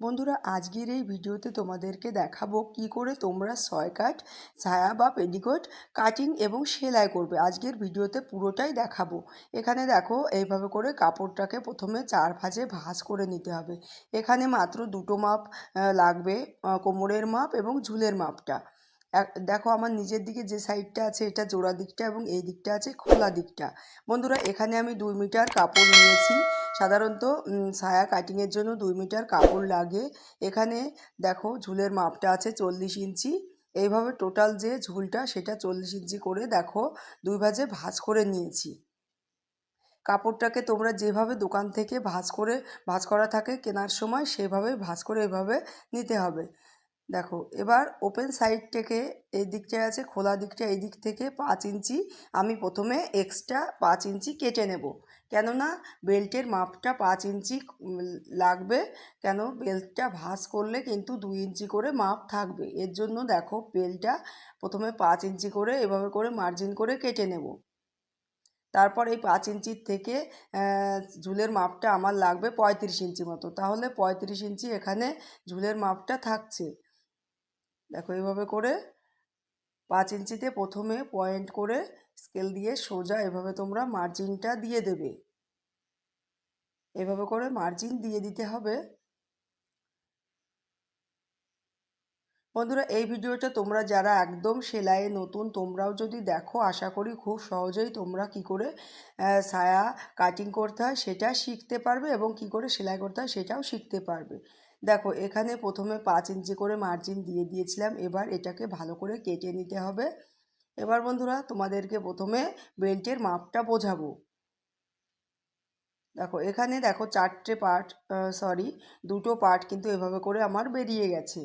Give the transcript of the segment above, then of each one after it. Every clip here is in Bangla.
বন্ধুরা, আজকের এই ভিডিওতে তোমাদেরকে দেখাবো কি করে তোমরা ছয় কাট ছায়া বা পেডিকোট কাটিং এবং সেলাই করবে। আজকের ভিডিওতে পুরোটাই দেখাবো। এখানে দেখো, এইভাবে করে কাপড়টাকে প্রথমে চার ভাঁজে ভাঁজ করে নিতে হবে। এখানে মাত্র দুটো মাপ লাগবে কোমরের মাপ এবং ঝুলের মাপটা। দেখো আমার নিজের দিকে যে সাইডটা আছে এটা জোড়া দিকটা এবং এই দিকটা আছে খোলা দিকটা। বন্ধুরা, এখানে আমি দুই মিটার কাপড় নিয়েছি। সাধারণত ছায়া কাটিংয়ের জন্য দুই মিটার কাপড় লাগে। এখানে দেখো ঝুলের মাপটা আছে চল্লিশ ইঞ্চি। এইভাবে টোটাল যে ঝুলটা সেটা চল্লিশ ইঞ্চি করে দেখো দুই ভাজে ভাঁজ করে নিয়েছি। কাপড়টাকে তোমরা যেভাবে দোকান থেকে ভাঁজ করে, ভাঁজ করা থাকে কেনার সময় সেভাবে ভাঁজ করে এভাবে নিতে হবে। দেখো, এবার ওপেন সাইড থেকে এই দিকটায় আছে, খোলা দিকটা এই দিক থেকে পাঁচ ইঞ্চি। আমি প্রথমে এক্সট্রা পাঁচ ইঞ্চি কেটে নেব। কেননা বেল্টের মাপটা পাঁচ ইঞ্চি লাগবে, কেন বেল্টটা ভাঁজ করলে কিন্তু দুই ইঞ্চি করে মাপ থাকবে। এর জন্য দেখো বেল্টটা প্রথমে পাঁচ ইঞ্চি করে, এভাবে করে মার্জিন করে কেটে নেব। তারপর এই পাঁচ ইঞ্চির থেকে ঝুলের মাপটা আমার লাগবে পঁয়ত্রিশ ইঞ্চি মতো। তাহলে পঁয়ত্রিশ ইঞ্চি এখানে ঝুলের মাপটা থাকছে। দেখো এইভাবে করে পাঁচ ইঞ্চিতে প্রথমে পয়েন্ট করে স্কেল দিয়ে সোজা এভাবে তোমরা মার্জিনটা দিয়ে দেবে। এভাবে করে মার্জিন দিয়ে দিতে হবে। বন্ধুরা, এই ভিডিওটা তোমরা যারা একদম সেলাইয়ে নতুন, তোমরাও যদি দেখো, আশা করি খুব সহজেই তোমরা কি করে ছায়া কাটিং করতে হয় সেটা শিখতে পারবে এবং কি করে সেলাই করতে হয় সেটাও শিখতে পারবে। দেখো, এখানে প্রথমে পাঁচ ইঞ্চি করে মার্জিন দিয়ে দিয়েছিলাম, এবার এটাকে ভালো করে কেটে নিতে হবে। এবার বন্ধুরা, তোমাদেরকে প্রথমে বেল্টের মাপটা বোঝাবো। দেখো, এখানে দেখো চারটে পার্ট সরি দুটো পার্ট কিন্তু এভাবে করে আমার বেরিয়ে গেছে।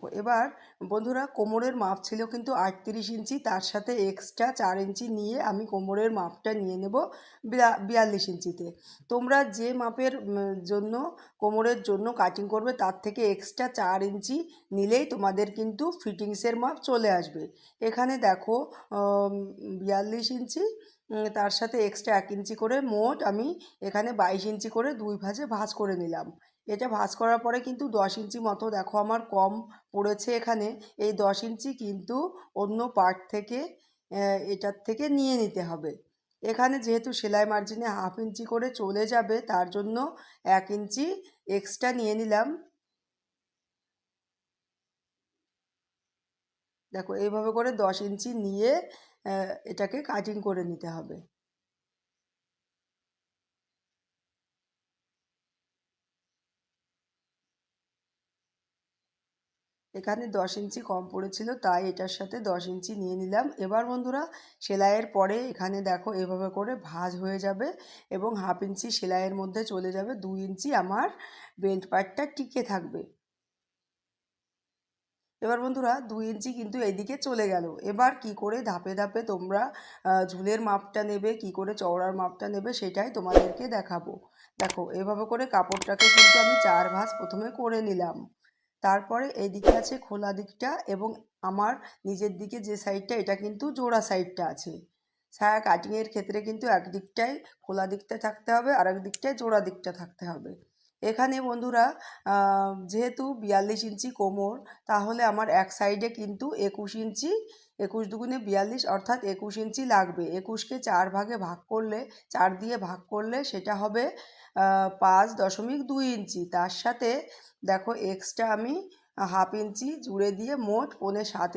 দেখো, এবার বন্ধুরা কোমরের মাপ ছিল কিন্তু আটত্রিশ ইঞ্চি, তার সাথে এক্সট্রা চার ইঞ্চি নিয়ে আমি কোমরের মাপটা নিয়ে নেব বিয়াল্লিশ ইঞ্চিতে। তোমরা যে মাপের জন্য, কোমরের জন্য কাটিং করবে, তার থেকে এক্সট্রা চার ইঞ্চি নিলেই তোমাদের কিন্তু ফিটিংসের মাপ চলে আসবে। এখানে দেখো বিয়াল্লিশ ইঞ্চি তার সাথে এক্সট্রা এক ইঞ্চি করে মোট আমি এখানে বাইশ ইঞ্চি করে দুই ভাঁজে ভাঁজ করে নিলাম। এটা ভাঁজ করার পরে কিন্তু দশ ইঞ্চি মতো, দেখো আমার কম পড়েছে এখানে, এই দশ ইঞ্চি কিন্তু অন্য পার্ট থেকে এটার থেকে নিয়ে নিতে হবে। এখানে যেহেতু সেলাই মার্জিনে হাফ ইঞ্চি করে চলে যাবে, তার জন্য এক ইঞ্চি এক্সট্রা নিয়ে নিলাম। দেখো, এইভাবে করে দশ ইঞ্চি নিয়ে এটাকে কাটিং করে নিতে হবে। এখানে দশ ইঞ্চি কম পড়েছিল, তাই এটার সাথে দশ ইঞ্চি নিয়ে নিলাম। এবার বন্ধুরা, সেলাইয়ের পরে এখানে দেখো এভাবে করে ভাঁজ হয়ে যাবে এবং হাফ ইঞ্চি সেলাইয়ের মধ্যে চলে যাবে দুই ইঞ্চি আমার বেল্ট পার্টটা টিকে থাকবে। এবার বন্ধুরা, দুই ইঞ্চি কিন্তু এইদিকে চলে গেল। এবার কি করে ধাপে ধাপে তোমরা ঝুলের মাপটা নেবে, কি করে চওড়ার মাপটা নেবে সেটাই তোমাদেরকে দেখাবো। দেখো, এভাবে করে কাপড়টাকে কিন্তু আমি চার ভাঁজ প্রথমে করে নিলাম। তারপরে এই দিকে আছে খোলা দিকটা এবং আমার নিজের দিকে যে সাইডটা এটা কিন্তু জোড়া সাইডটা আছে। ছায়া কাটিংয়ের ক্ষেত্রে কিন্তু এক দিকটাই খোলা দিকটা থাকতে হবে আর এক দিকটায় জোড়া দিকটা থাকতে হবে। এখানে বন্ধুরা যেহেতু বিয়াল্লিশ ইঞ্চি কোমর, তাহলে আমার এক সাইডে কিন্তু একুশ ইঞ্চি একুশ দুগুণে বিয়াল্লিশ অর্থাৎ একুশ ইঞ্চি লাগবে। একুশকে চার ভাগে ভাগ করলে, চার দিয়ে ভাগ করলে সেটা হবে পাঁচ দশমিক দুই ইঞ্চি। তার সাথে দেখো এক্সট্রা আমি হাফ ইঞ্চি জুড়ে দিয়ে মোট পনে সাত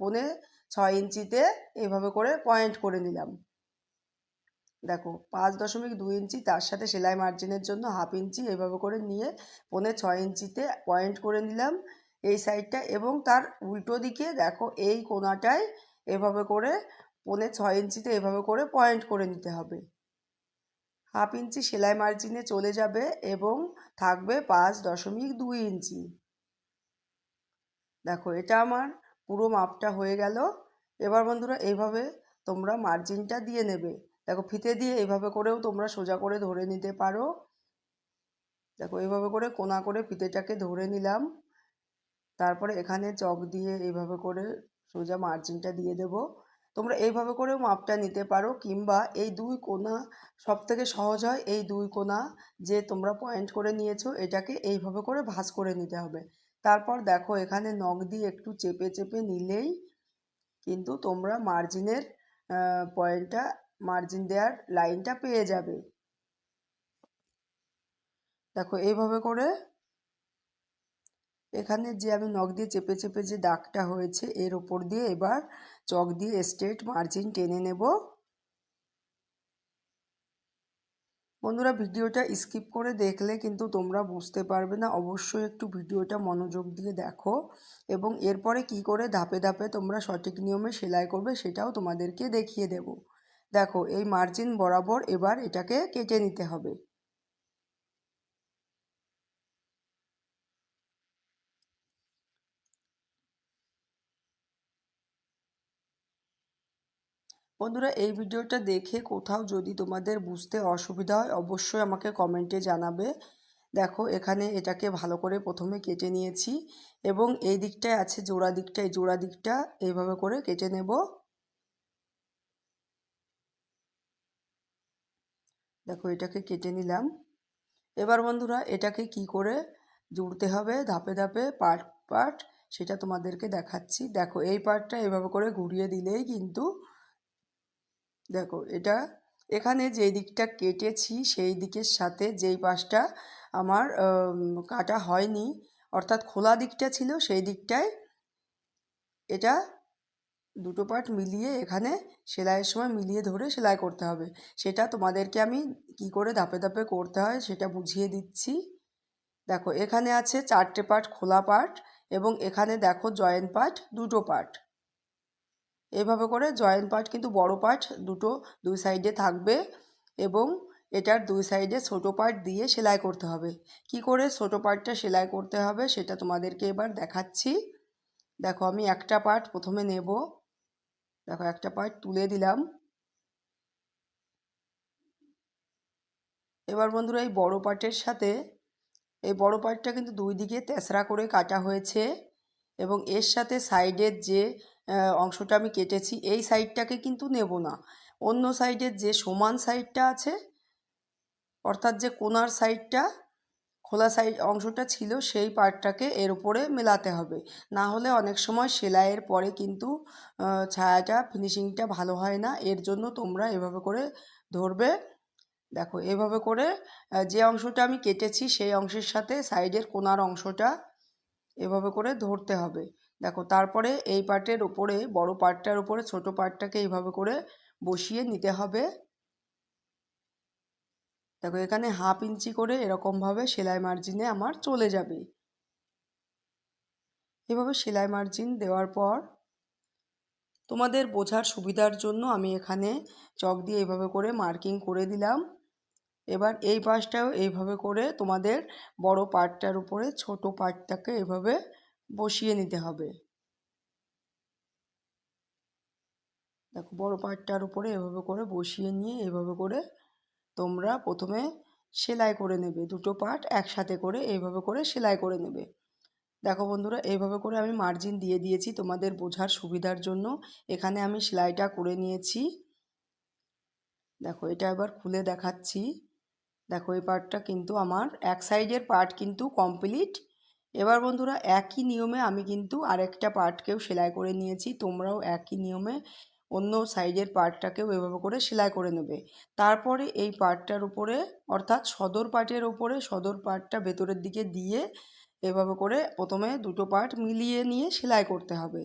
পনে ছয় ইঞ্চিতে এভাবে করে পয়েন্ট করে নিলাম। দেখো পাঁচ দশমিক দুই ইঞ্চি, তার সাথে সেলাই মার্জিনের জন্য হাফ ইঞ্চি এভাবে করে নিয়ে পনে ছয় ইঞ্চিতে পয়েন্ট করে নিলাম। এই সাইডটা এবং তার উল্টো দিকে দেখো এই কোণাটায় এভাবে করে পৌনে ছয় ইঞ্চিতে এভাবে করে পয়েন্ট করে নিতে হবে। হাফ ইঞ্চি সেলাই মার্জিনে চলে যাবে এবং থাকবে পাঁচ দশমিক দুই ইঞ্চি। দেখো এটা আমার পুরো মাপটা হয়ে গেল। এবার বন্ধুরা এইভাবে তোমরা মার্জিনটা দিয়ে নেবে। দেখো ফিতে দিয়ে এইভাবে করেও তোমরা সোজা করে ধরে নিতে পারো। দেখো এইভাবে করে কোনা করে ফিতেটাকে ধরে নিলাম। তারপরে এখানে চক দিয়ে এইভাবে করে সোজা মার্জিনটা দিয়ে দেব। তোমরা এইভাবে করেও মাপটা নিতে পারো, কিংবা এই দুই কোণা সব থেকে সহজ হয়, এই দুই কোণা যে তোমরা পয়েন্ট করে নিয়েছো, এটাকে এইভাবে করে ভাঁজ করে নিতে হবে। তারপর দেখো এখানে নখ দিয়ে একটু চেপে চেপে নিলেই কিন্তু তোমরা মার্জিনের পয়েন্টটা মার্জিন দেওয়ার লাইনটা পেয়ে যাবে। দেখো এইভাবে করে এখানে যে আমি নখ দিয়ে চেপে চেপে যে দাগটা হয়েছে, এর ওপর দিয়ে এবার চক দিয়ে স্ট্রেট মার্জিন টেনে নেব। বন্ধুরা, ভিডিওটা স্কিপ করে দেখলে কিন্তু তোমরা বুঝতে পারবে না, অবশ্যই একটু ভিডিওটা মনোযোগ দিয়ে দেখো এবং এরপরে কি করে ধাপে ধাপে তোমরা সঠিক নিয়মে সেলাই করবে সেটাও তোমাদেরকে দেখিয়ে দেব। দেখো, এই মার্জিন বরাবর এবার এটাকে কেটে নিতে হবে। বন্ধুরা, এই ভিডিওটা দেখে কোথাও যদি তোমাদের বুঝতে অসুবিধা হয়, অবশ্যই আমাকে কমেন্টে জানাবে। দেখো, এখানে এটাকে ভালো করে প্রথমে কেটে নিয়েছি এবং এই দিকটায় আছে জোড়া দিকটা। এই জোড়া দিকটা এইভাবে করে কেটে নেব। দেখো, এটাকে কেটে নিলাম। এবার বন্ধুরা, এটাকে কি করে জুড়তে হবে? ধাপে ধাপে, পার্ট পার্ট, সেটা তোমাদেরকে দেখাচ্ছি। দেখো, এই পার্টটা এভাবে করে ঘুরিয়ে দিলেই কিন্তু দেখো, এটা এখানে যেই দিকটা কেটেছি, সেই দিকের সাথে যেই পাশটা আমার কাটা হয়নি, অর্থাৎ খোলা দিকটা ছিল, সেই দিকটায় এটা দুটো পার্ট মিলিয়ে এখানে সেলাইয়ের সময় মিলিয়ে ধরে সেলাই করতে হবে। সেটা তোমাদেরকে আমি কি করে ধাপে ধাপে করতে হয় সেটা বুঝিয়ে দিচ্ছি। দেখো, এখানে আছে চারটে পার্ট খোলা পার্ট এবং এখানে দেখো জয়েন্ট পার্ট, দুটো পার্ট। এভাবে করে জয়েন্ট পার্ট কিন্তু বড় পার্ট দুটো দুই সাইডে থাকবে এবং এটার দুই সাইডে ছোটো পার্ট দিয়ে সেলাই করতে হবে। কি করে ছোটো পার্টটা সেলাই করতে হবে সেটা তোমাদেরকে এবার দেখাচ্ছি। দেখো আমি একটা পার্ট প্রথমে নেব। দেখো একটা পার্ট তুলে দিলাম। এবার বন্ধুরা এই বড় পার্টের সাথে এই বড় পার্টটা কিন্তু দুই দিকে তেসরা করে কাটা হয়েছে এবং এর সাথে সাইডের যে অংশটা আমি কেটেছি। এই সাইডটাকে কিন্তু নেব না। অন্য সাইডের যে সমান সাইডটা আছে, অর্থাৎ যে কোনার সাইডটা, খোলা সাইড অংশটা ছিল, সেই পার্টটাকে এর উপরে মেলাতে হবে। না হলে অনেক সময় সেলাইয়ের পরে কিন্তু ছায়াটা, ফিনিশিংটা ভালো হয় না। এর জন্য তোমরা এভাবে করে ধরবে। দেখো, এভাবে করে যে অংশটা আমি কেটেছি, সেই অংশের সাথে সাইডের কোনার অংশটা এভাবে করে ধরতে হবে। দেখো, তারপরে এই পার্টের ওপরে বড় পার্টটার উপরে, ছোট পার্টটাকে এইভাবে করে বসিয়ে নিতে হবে। দেখো, এখানে হাফ ইঞ্চি করে এরকমভাবে সেলাই মার্জিনে আমার চলে যাবে। এভাবে সেলাই মার্জিন দেওয়ার পর তোমাদের বোঝার সুবিধার জন্য আমি এখানে চক দিয়ে এইভাবে করে মার্কিং করে দিলাম। এবার এই পাশটাও এইভাবে করে তোমাদের বড় পার্টটার উপরে, ছোট পার্টটাকে এভাবে বসিয়ে নিতে হবে। দেখো বড় পার্টটার উপরে এভাবে করে বসিয়ে নিয়ে এভাবে করে তোমরা প্রথমে সেলাই করে নেবে। দুটো পার্ট একসাথে করে এইভাবে করে সেলাই করে নেবে। দেখো বন্ধুরা এইভাবে করে আমি মার্জিন দিয়ে দিয়েছি তোমাদের বোঝার সুবিধার জন্য। এখানে আমি সেলাইটা করে নিয়েছি। দেখো, এটা এবার খুলে দেখাচ্ছি। দেখো, এই পার্টটা কিন্তু আমার এক সাইডের পার্ট কিন্তু কমপ্লিট এবার বন্ধুরা, একই নিয়মে আমি কিন্তু আরেকটা পার্টকেও সেলাই করে নিয়েছি। তোমরাও একই নিয়মে অন্য সাইডের পার্টটাকেও এভাবে করে সেলাই করে নেবে। তারপরে এই পার্টটার উপরে, অর্থাৎ সদর পার্টের উপরে, সদর পার্টটা ভেতরের দিকে দিয়ে এভাবে করে প্রথমে দুটো পার্ট মিলিয়ে নিয়ে সেলাই করতে হবে।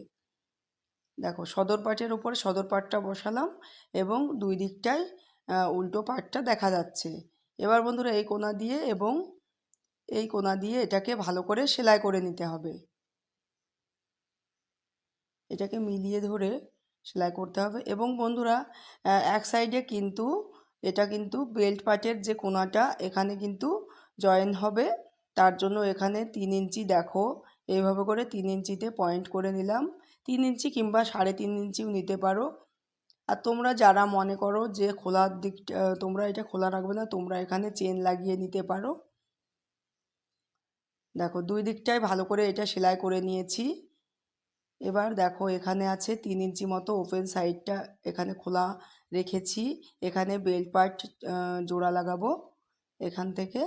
দেখো, সদর পার্টের উপরে সদর পার্টটা বসালাম এবং দুই দিকটায় উল্টো পার্টটা দেখা যাচ্ছে। এবার বন্ধুরা, এই কোনা দিয়ে এবং এই কোনা দিয়ে এটাকে ভালো করে সেলাই করে নিতে হবে। এটাকে মিলিয়ে ধরে সেলাই করতে হবে এবং বন্ধুরা এক সাইডে কিন্তু এটা কিন্তু বেল্ট পার্টের যে কোনাটা এখানে কিন্তু জয়েন হবে। তার জন্য এখানে তিন ইঞ্চি দেখো, এইভাবে করে তিন ইঞ্চিতে পয়েন্ট করে নিলাম। তিন ইঞ্চি কিংবা সাড়ে তিন ইঞ্চিও নিতে পারো। আর তোমরা যারা মনে করো যে খোলার দিকটা, তোমরা এটা খোলা রাখবে না, তোমরা এখানে চেন লাগিয়ে নিতে পারো। দেখো, দুই দিকটাই ভালো করে এটা সেলাই করে নিয়েছি। এবার দেখো, এখানে আছে তিন ইঞ্চি মতো ওপেন সাইডটা এখানে খোলা রেখেছি। এখানে বেল্ট পার্ট জোড়া লাগাবো এখান থেকে।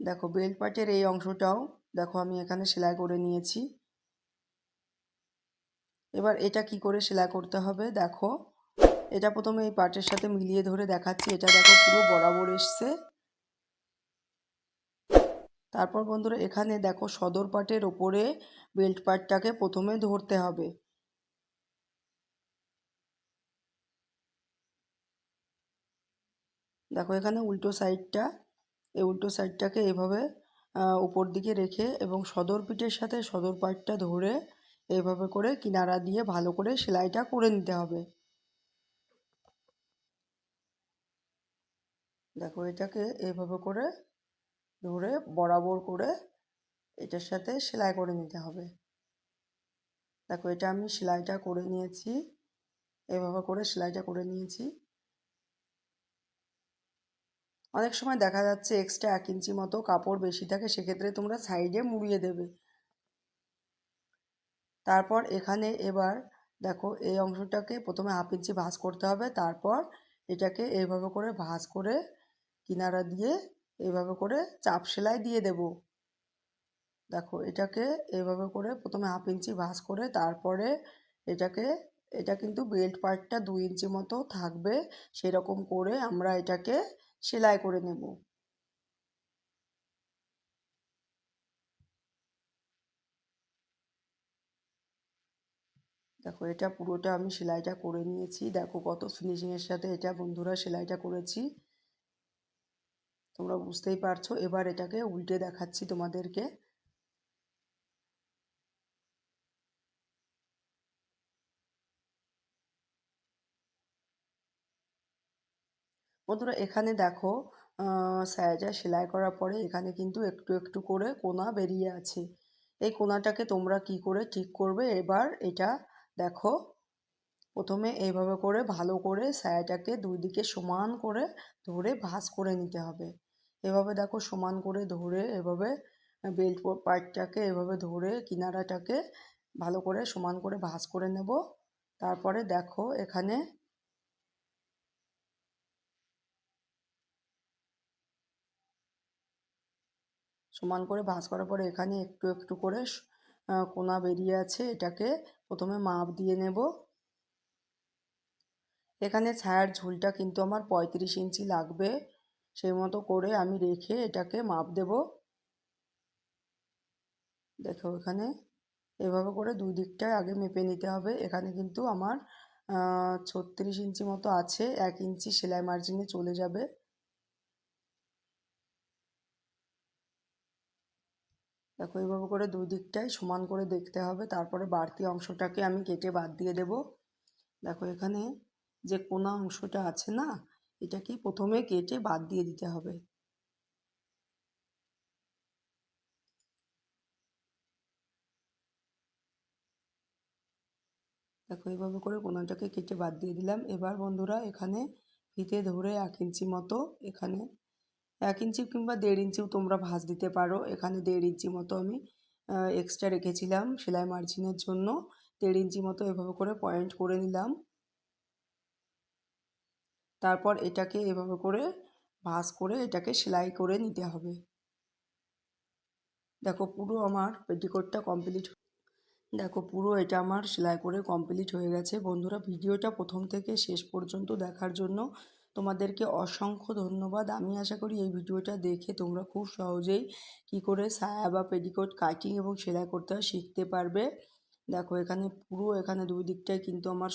দেখো বেল্ট পার্টের এই অংশটাও দেখো, আমি এখানে সেলাই করে নিয়েছি। এবার এটা কি করে সেলাই করতে হবে? দেখো, এটা প্রথমে এই পার্টের সাথে মিলিয়ে ধরে দেখাচ্ছি। এটা দেখো পুরো বরাবর এসছে। তারপর বন্ধুরা এখানে দেখো সদর পাটের ওপরে বেল্ট পার্টটাকে প্রথমে ধরতে হবে। দেখো এখানে উল্টো সাইডটা, এই উল্টো সাইডটাকে এভাবে উপর দিকে রেখে এবং সদর পিঠের সাথে সদর পাটটা ধরে এইভাবে করে কিনারা দিয়ে ভালো করে সেলাইটা করে নিতে হবে। দেখো এটাকে এইভাবে করে ধরে বরাবর করে এটার সাথে সেলাই করে নিতে হবে। দেখো, এটা আমি সেলাইটা করে নিয়েছি। এভাবে করে সেলাইটা করে নিয়েছি। অনেক সময় দেখা যাচ্ছে এক্সট্রা এক ইঞ্চি মতো কাপড় বেশি থাকে, সেক্ষেত্রে তোমরা সাইডে মুড়িয়ে দেবে। তারপর এখানে এবার দেখো, এই অংশটাকে প্রথমে হাফ ইঞ্চি ভাঁজ করতে হবে। তারপর এটাকে এইভাবে করে ভাঁজ করে কিনারা দিয়ে এইভাবে করে চাপ সেলাই দিয়ে দেব। দেখো, এটাকে এইভাবে করে প্রথমে হাফ ইঞ্চি ভাঁজ করে তারপরে এটাকে, এটা কিন্তু বেল্ট পার্টটা দুই ইঞ্চি মতো থাকবে, সেরকম করে আমরা এটাকে সেলাই করে নেব। দেখো, এটা পুরোটা আমি সেলাইটা করে নিয়েছি। দেখো কত ফিনিশিংয়ের সাথে এটা বন্ধুরা সেলাইটা করেছি। তোমরা বুঝতেই পারছ। এবার এটাকে উল্টে দেখাচ্ছি তোমাদেরকে। বন্ধুরা, এখানে দেখো স্যারটা সেলাই করার পরে এখানে কিন্তু একটু একটু করে কোনা বেরিয়ে আছে। এই কোনাটাকে তোমরা কি করে ঠিক করবে? এবার এটা দেখো, প্রথমে এইভাবে করে ভালো করে স্যারটাকে দুই দিকে সমান করে ধরে ভাঁজ করে নিতে হবে। এভাবে দেখো সমান করে ধরে এভাবে বেল্ট পার্টটাকে এভাবে ধরে কিনারাটাকে ভালো করে সমান করে ভাঁজ করে নেব। তারপরে দেখো এখানে সমান করে ভাঁজ করার পরে এখানে একটু একটু করে কোনা বেরিয়ে আছে, এটাকে প্রথমে মাপ দিয়ে নেব। এখানে ছায়ার ঝুলটা কিন্তু আমার পঁয়ত্রিশ ইঞ্চি লাগবে। সেই মতো করে আমি রেখে এটাকে মাপ দেব। দেখো এখানে এভাবে করে দুই দিকটায় আগে মেপে নিতে হবে। এখানে কিন্তু আমার ছত্রিশ ইঞ্চি মতো আছে, এক ইঞ্চি সেলাই মার্জিনে চলে যাবে। দেখো এইভাবে করে দুই দিকটাই সমান করে দেখতে হবে, তারপরে বাড়তি অংশটাকে আমি কেটে বাদ দিয়ে দেব। দেখো এখানে যে কোনা অংশটা আছে না এটাকে প্রথমে কেটে বাদ দিয়ে দিতে হবে। দেখো এইভাবে করে কোনাটাকে কেটে বাদ দিয়ে দিলাম। এবার বন্ধুরা, এখানে ফিতে ধরে এক ইঞ্চি মতো এখানে, এক ইঞ্চি কিংবা দেড় ইঞ্চিও তোমরা ভাঁজ দিতে পারো। এখানে দেড় ইঞ্চি মতো আমি এক্সট্রা রেখেছিলাম সেলাই মার্জিনের জন্য। দেড় ইঞ্চি মতো এভাবে করে পয়েন্ট করে নিলাম। তারপর এটাকে এভাবে করে ভাঁজ করে এটাকে সেলাই করে নিতে হবে। দেখো পুরো আমার পেটিকোটটা কমপ্লিট দেখো পুরো এটা আমার সেলাই করে কমপ্লিট হয়ে গেছে। বন্ধুরা, ভিডিওটা প্রথম থেকে শেষ পর্যন্ত দেখার জন্য তোমাদেরকে অসংখ্য ধন্যবাদ। আমি আশা করি এই ভিডিওটা দেখে তোমরা খুব সহজেই কি করে সায়া বা পেডিকোট কাটিং এবং সেলাই করতে শিখতে পারবে। দেখো এখানে পুরো এখানে দুই দিকটাই কিন্তু আমার